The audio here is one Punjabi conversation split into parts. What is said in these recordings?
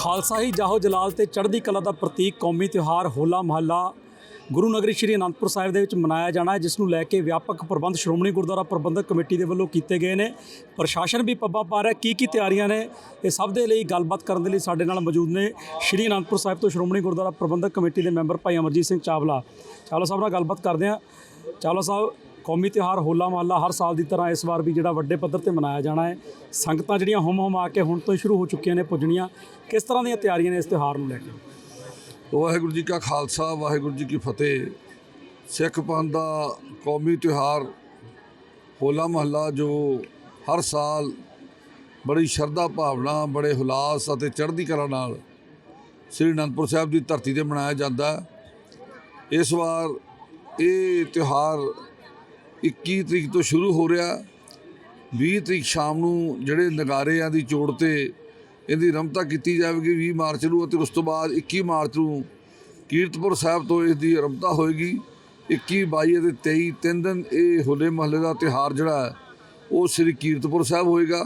ਖਾਲਸਾ ਹੀ ਜਾਹੋ ਜਲਾਲ ਤੇ ਚੜ੍ਹਦੀ ਕਲਾ ਦਾ ਪ੍ਰਤੀਕ ਕੌਮੀ ਤਿਉਹਾਰ ਹੋਲਾ ਮਹੱਲਾ ਗੁਰੂ ਨਗਰੀ ਸ੍ਰੀ ਅਨੰਦਪੁਰ ਸਾਹਿਬ ਦੇ ਵਿੱਚ ਮਨਾਇਆ ਜਾਣਾ ਹੈ, ਜਿਸ ਨੂੰ ਲੈ ਕੇ ਵਿਆਪਕ ਪ੍ਰਬੰਧ ਸ਼੍ਰੋਮਣੀ ਗੁਰਦੁਆਰਾ ਪ੍ਰਬੰਧਕ ਕਮੇਟੀ ਦੇ ਵੱਲੋਂ ਕੀਤੇ ਗਏ ਨੇ। ਪ੍ਰਸ਼ਾਸਨ ਵੀ ਪੱਬਾ ਪਾ ਰਿਹਾ ਕੀ ਕੀ ਤਿਆਰੀਆਂ ਨੇ? ਇਹ ਸਭ ਦੇ ਲਈ ਗੱਲਬਾਤ ਕਰਨ ਦੇ ਲਈ ਸਾਡੇ ਨਾਲ ਮੌਜੂਦ ਨੇ ਸ੍ਰੀ ਅਨੰਦਪੁਰ ਸਾਹਿਬ ਤੋਂ ਸ਼੍ਰੋਮਣੀ ਗੁਰਦੁਆਰਾ ਪ੍ਰਬੰਧਕ ਕਮੇਟੀ ਦੇ ਮੈਂਬਰ ਭਾਈ ਅਮਰਜੀਤ ਸਿੰਘ ਚਾਵਲਾ। ਚਾਵਲਾ ਸਾਹਿਬ ਨਾਲ ਗੱਲਬਾਤ ਕਰਦੇ ਹਾਂ। ਚਾਵਲਾ ਸਾਹਿਬ ਕੌਮੀ ਤਿਉਹਾਰ ਹੋਲਾ ਮਹੱਲਾ ਹਰ ਸਾਲ ਦੀ ਤਰ੍ਹਾਂ ਇਸ ਵਾਰ ਵੀ ਜਿਹੜਾ ਵੱਡੇ ਪੱਧਰ ਤੇ ਮਨਾਇਆ ਜਾਣਾ ਹੈ। ਸੰਗਤਾਂ ਜਿਹੜੀਆਂ ਹੁਮ ਹੁਮ ਆ ਕੇ ਹੁਣ ਤੋਂ ਹੀ ਸ਼ੁਰੂ ਹੋ ਚੁੱਕੀਆਂ ਨੇ ਪੁੱਜਣੀਆਂ। ਕਿਸ ਤਰ੍ਹਾਂ ਦੀਆਂ ਤਿਆਰੀਆਂ ਨੇ ਇਸ ਤਿਉਹਾਰ ਨੂੰ ਲੈ ਕੇ? ਵਾਹਿਗੁਰੂ ਜੀ ਕਾ ਖਾਲਸਾ, ਵਾਹਿਗੁਰੂ ਜੀ ਕੀ ਫਤਿਹ। ਸਿੱਖ ਪੰਥ ਦਾ ਕੌਮੀ ਤਿਉਹਾਰ ਹੋਲਾ ਮਹੱਲਾ ਜੋ ਹਰ ਸਾਲ ਬੜੀ ਸ਼ਰਧਾ ਭਾਵਨਾ, ਬੜੇ ਹੁਲਾਸ ਅਤੇ ਚੜ੍ਹਦੀ ਕਲਾ ਨਾਲ ਸ੍ਰੀ ਅਨੰਦਪੁਰ ਸਾਹਿਬ ਦੀ ਧਰਤੀ ਤੇ ਮਨਾਇਆ ਜਾਂਦਾ। ਇਸ ਵਾਰ ਇਹ ਤਿਉਹਾਰ 21 ਤਰੀਕ ਤੋਂ ਸ਼ੁਰੂ ਹੋ ਰਿਹਾ। 20 ਤਰੀਕ ਸ਼ਾਮ ਨੂੰ ਜਿਹੜੇ ਨਗਾਰਿਆਂ ਦੀ ਚੋੜ ਤੇ ਇਹਦੀ ਰਮਤਾ ਕੀਤੀ ਜਾਵੇਗੀ 20 ਮਾਰਚ ਨੂੰ ਅਤੇ ਉਸ ਤੋਂ ਬਾਅਦ 21 ਮਾਰਚ ਨੂੰ ਕੀਰਤਪੁਰ ਸਾਹਿਬ ਤੋਂ ਇਸ ਦੀ ਰਮਤਾ ਹੋਏਗੀ। 21 22 ਅਤੇ 23 ਤਿੰਨ ਦਿਨ ਇਹ ਹੋਲੇ ਮਹੱਲੇ ਦਾ ਤਿਉਹਾਰ ਜਿਹੜਾ ਉਹ ਸ੍ਰੀ ਕੀਰਤਪੁਰ ਸਾਹਿਬ ਹੋਏਗਾ।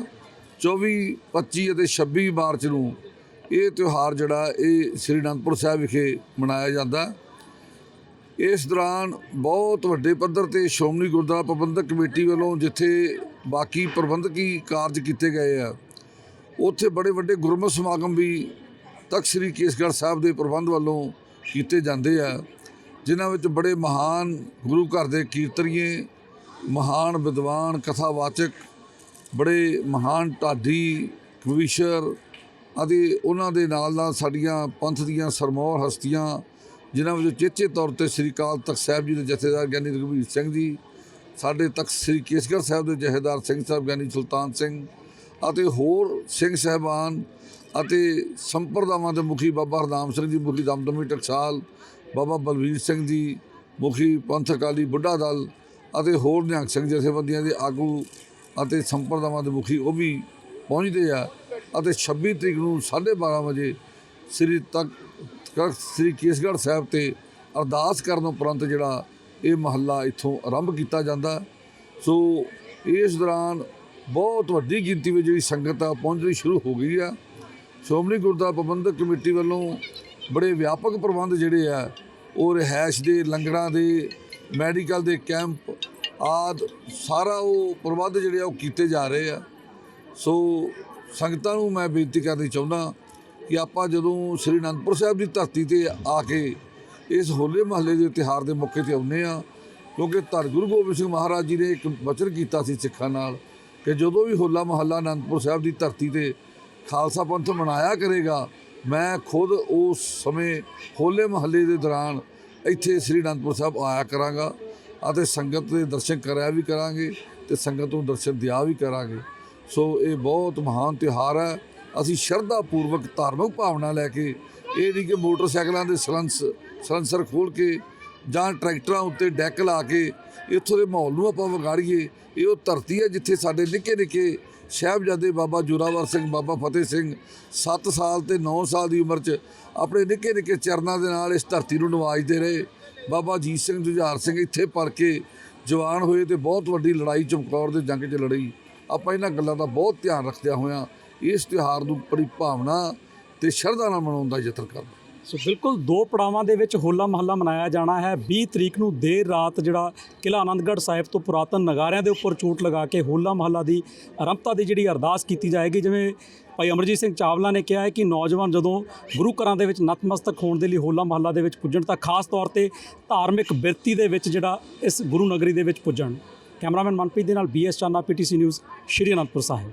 24 25 ਅਤੇ 26 ਮਾਰਚ ਨੂੰ ਇਹ ਤਿਉਹਾਰ ਜਿਹੜਾ ਇਹ ਸ੍ਰੀ ਅਨੰਦਪੁਰ ਸਾਹਿਬ ਵਿਖੇ ਮਨਾਇਆ ਜਾਂਦਾ। ਇਸ ਦੌਰਾਨ ਬਹੁਤ ਵੱਡੇ ਪੱਧਰ ਤੇ ਸ਼੍ਰੋਮਣੀ ਗੁਰਦੁਆਰਾ ਪ੍ਰਬੰਧਕ ਕਮੇਟੀ ਵੱਲੋਂ ਜਿੱਥੇ ਬਾਕੀ ਪ੍ਰਬੰਧਕੀ ਕਾਰਜ ਕੀਤੇ ਗਏ ਆ, ਉੱਥੇ ਬੜੇ ਵੱਡੇ ਗੁਰਮਤ ਸਮਾਗਮ ਵੀ ਤਖਤ ਸ੍ਰੀ ਕੇਸਗੜ੍ਹ ਸਾਹਿਬ ਦੇ ਪ੍ਰਬੰਧ ਵੱਲੋਂ ਕੀਤੇ ਜਾਂਦੇ ਆ, ਜਿਨ੍ਹਾਂ ਵਿੱਚ ਬੜੇ ਮਹਾਨ ਗੁਰੂ ਘਰ ਦੇ ਕੀਰਤਨੀਏ, ਮਹਾਨ ਵਿਦਵਾਨ, ਕਥਾਵਾਚਕ, ਬੜੇ ਮਹਾਨ ਢਾਡੀ, ਕਵੀਸ਼ਰ ਅਤੇ ਉਹਨਾਂ ਦੇ ਨਾਲ ਨਾਲ ਸਾਡੀਆਂ ਪੰਥ ਦੀਆਂ ਸਰਮੌਰ ਹਸਤੀਆਂ ਜਿਨ੍ਹਾਂ ਵਿੱਚੋਂ ਚੇਚੇ ਤੌਰ ਤੇ ਸ੍ਰੀ ਅਕਾਲ ਤਖਤ ਸਾਹਿਬ ਜੀ ਦੇ ਜਥੇਦਾਰ ਗਿਆਨੀ ਰਘਵੀਰ ਸਿੰਘ ਜੀ, ਸਾਡੇ ਤਖਤ ਸ੍ਰੀ ਕੇਸਗੜ੍ਹ ਸਾਹਿਬ ਦੇ ਜਥੇਦਾਰ ਸਿੰਘ ਸਾਹਿਬ ਗਿਆਨੀ ਸੁਲਤਾਨ ਸਿੰਘ ਅਤੇ ਹੋਰ ਸਿੰਘ ਸਹਿਬਾਨ ਅਤੇ ਸੰਪਰਦਾਵਾਂ ਦੇ ਮੁਖੀ ਬਾਬਾ ਹਰਨਾਮ ਸਿੰਘ ਜੀ, ਮੁਖੀ ਦਮਦਮੀ ਟਕਸਾਲ, ਬਾਬਾ ਬਲਵੀਰ ਸਿੰਘ ਜੀ, ਮੁਖੀ ਪੰਥ ਅਕਾਲੀ ਬੁੱਢਾ ਦਲ ਅਤੇ ਹੋਰ ਨਿਹੰਗ ਸਿੰਘ ਜਥੇਬੰਦੀਆਂ ਦੇ ਆਗੂ ਅਤੇ ਸੰਪਰਦਾਵਾਂ ਦੇ ਮੁਖੀ ਉਹ ਵੀ ਪਹੁੰਚਦੇ ਆ ਅਤੇ 26 ਤਰੀਕ ਨੂੰ 12:30 ਵਜੇ ਸ੍ਰੀ ਤਖਤ ਸ੍ਰੀ ਕੇਸਗੜ੍ਹ ਸਾਹਿਬ ਤੇ ਅਰਦਾਸ ਕਰਨ ਉਪਰੰਤ ਜਿਹੜਾ ਇਹ ਮਹੱਲਾ ਇੱਥੋਂ ਆਰੰਭ ਕੀਤਾ ਜਾਂਦਾ। ਸੋ ਇਸ ਦੌਰਾਨ ਬਹੁਤ ਵੱਡੀ ਗਿਣਤੀ ਵਿੱਚ ਜਿਹੜੀ ਸੰਗਤ ਆ ਪਹੁੰਚਣੀ ਸ਼ੁਰੂ ਹੋ ਗਈ ਆ। ਸ਼੍ਰੋਮਣੀ ਗੁਰਦੁਆਰਾ ਪ੍ਰਬੰਧਕ ਕਮੇਟੀ ਵੱਲੋਂ ਬੜੇ ਵਿਆਪਕ ਪ੍ਰਬੰਧ ਜਿਹੜੇ ਆ, ਉਹ ਰਿਹਾਇਸ਼ ਦੇ ਲੰਗਰਾਂ ਦੇ, ਮੈਡੀਕਲ ਦੇ ਕੈਂਪ ਆਦ, ਸਾਰਾ ਉਹ ਪ੍ਰਬੰਧ ਜਿਹੜੇ ਆ, ਉਹ ਕੀਤੇ ਜਾ ਰਹੇ ਆ। ਸੋ ਸੰਗਤਾਂ ਨੂੰ ਮੈਂ ਬੇਨਤੀ ਕਰਨੀ ਚਾਹੁੰਦਾ ਕਿ ਆਪਾਂ ਜਦੋਂ ਸ੍ਰੀ ਅਨੰਦਪੁਰ ਸਾਹਿਬ ਦੀ ਧਰਤੀ ਤੇ ਆ ਕੇ ਇਸ ਹੋਲੇ ਮਹੱਲੇ ਦੇ ਤਿਉਹਾਰ ਦੇ ਮੌਕੇ ਤੇ ਆਉਂਦੇ ਆ ਕਿਉਂਕਿ ਧੰਨ ਗੁਰੂ ਗੋਬਿੰਦ ਸਿੰਘ ਮਹਾਰਾਜ ਜੀ ਨੇ ਇੱਕ ਵਚਨ ਕੀਤਾ ਸੀ ਸਿੱਖਾਂ ਨਾਲ ਕਿ ਜਦੋਂ ਵੀ ਹੋਲਾ ਮਹੱਲਾ ਅਨੰਦਪੁਰ ਸਾਹਿਬ ਦੀ ਧਰਤੀ ਤੇ ਖਾਲਸਾ ਪੰਥ ਮਨਾਇਆ ਕਰੇਗਾ, ਮੈਂ ਖੁਦ ਉਸ ਸਮੇਂ ਹੋਲੇ ਮਹੱਲੇ ਦੇ ਦੌਰਾਨ ਇੱਥੇ ਸ੍ਰੀ ਅਨੰਦਪੁਰ ਸਾਹਿਬ ਆਇਆ ਕਰਾਂਗਾ ਅਤੇ ਸੰਗਤ ਦੇ ਦਰਸ਼ਨ ਕਰਿਆ ਵੀ ਕਰਾਂਗੇ ਤੇ ਸੰਗਤ ਨੂੰ ਦਰਸ਼ਨ ਦਿਆ ਵੀ ਕਰਾਂਗੇ। ਸੋ ਇਹ ਬਹੁਤ ਮਹਾਨ ਤਿਉਹਾਰ ਹੈ। ਅਸੀਂ ਸ਼ਰਧਾ ਪੂਰਵਕ ਧਾਰਮਿਕ ਭਾਵਨਾ ਲੈ ਕੇ ਇਹ ਨਹੀਂ ਕਿ ਮੋਟਰਸਾਈਕਲਾਂ ਦੇ ਸਲੰਸ ਸਲੰਸਰ ਖੋਲ ਕੇ ਜਾਂ ਟਰੈਕਟਰਾਂ ਉੱਤੇ ਡੈਕ ਲਾ ਕੇ ਇੱਥੋਂ ਦੇ ਮਾਹੌਲ ਨੂੰ ਆਪਾਂ ਵਿਗਾੜੀਏ, ਇਹ ਉਹ ਧਰਤੀ ਹੈ ਜਿੱਥੇ ਸਾਡੇ ਨਿੱਕੇ ਨਿੱਕੇ ਸਾਹਿਬਜ਼ਾਦੇ ਬਾਬਾ ਜੋਰਾਵਰ ਸਿੰਘ, ਬਾਬਾ ਫਤਿਹ ਸਿੰਘ 7 ਸਾਲ ਤੇ 9 ਸਾਲ ਦੀ ਉਮਰ 'ਚ ਆਪਣੇ ਨਿੱਕੇ ਨਿੱਕੇ ਚਰਨਾਂ ਦੇ ਨਾਲ ਇਸ ਧਰਤੀ ਨੂੰ ਨਵਾਜਦੇ ਰਹੇ। ਬਾਬਾ ਜੀਤ ਸਿੰਘ ਜੁਝਾਰ ਸਿੰਘ ਇੱਥੇ ਪੜ ਕੇ ਜਵਾਨ ਹੋਏ ਤੇ ਬਹੁਤ ਵੱਡੀ ਲੜਾਈ ਚਮਕੌਰ ਦੇ ਜੰਗ 'ਚ ਲੜੀ। ਆਪਾਂ ਇਹਨਾਂ ਗੱਲਾਂ ਦਾ ਬਹੁਤ ਧਿਆਨ ਰੱਖਦਿਆਂ ਹੋਇਆਂ ਇਸ ਤਿਉਹਾਰ ਨੂੰ ਬੜੀ ਭਾਵਨਾ ਤੇ ਸ਼ਰਧਾ ਨਾਲ ਮਨਾਉਣ ਦਾ ਯਤਨ ਕਰਦਾ। ਸੋ ਬਿਲਕੁਲ ਦੋ ਪੜਾਵਾਂ ਦੇ ਵਿੱਚ ਹੋਲਾ ਮਹੱਲਾ ਮਨਾਇਆ ਜਾਣਾ ਹੈ। 20 ਤਰੀਕ ਨੂੰ ਦੇਰ ਰਾਤ ਜਿਹੜਾ ਕਿਲ੍ਹਾ ਆਨੰਦਗੜ੍ਹ ਸਾਹਿਬ ਤੋਂ ਪੁਰਾਤਨ ਨਗਾਰਿਆਂ ਦੇ ਉੱਪਰ ਚੋਟ ਲਗਾ ਕੇ ਹੋਲਾ ਮਹੱਲਾ ਦੀ ਆਰੰਭਤਾ ਦੀ ਜਿਹੜੀ ਅਰਦਾਸ ਕੀਤੀ ਜਾਏਗੀ, ਜਿਵੇਂ ਭਾਈ ਅਮਰਜੀਤ ਸਿੰਘ ਚਾਵਲਾ ਨੇ ਕਿਹਾ ਹੈ ਕਿ ਨੌਜਵਾਨ ਜਦੋਂ ਗੁਰੂ ਘਰਾਂ ਦੇ ਵਿੱਚ ਨਤਮਸਤਕ ਹੋਣ ਦੇ ਲਈ ਹੋਲਾ ਮਹੱਲਾ ਦੇ ਵਿੱਚ ਪੁੱਜਣ, ਤਾਂ ਖਾਸ ਤੌਰ ਤੇ ਧਾਰਮਿਕ ਬਿਰਤੀ ਦੇ ਵਿੱਚ ਜਿਹੜਾ ਇਸ ਗੁਰੂ ਨਗਰੀ ਦੇ ਵਿੱਚ ਪੁੱਜਣ। ਕੈਮਰਾਮੈਨ ਮਨਪ੍ਰੀਤ ਦੇ ਨਾਲ BS Chana PTC news Shri Anandpur Sahib.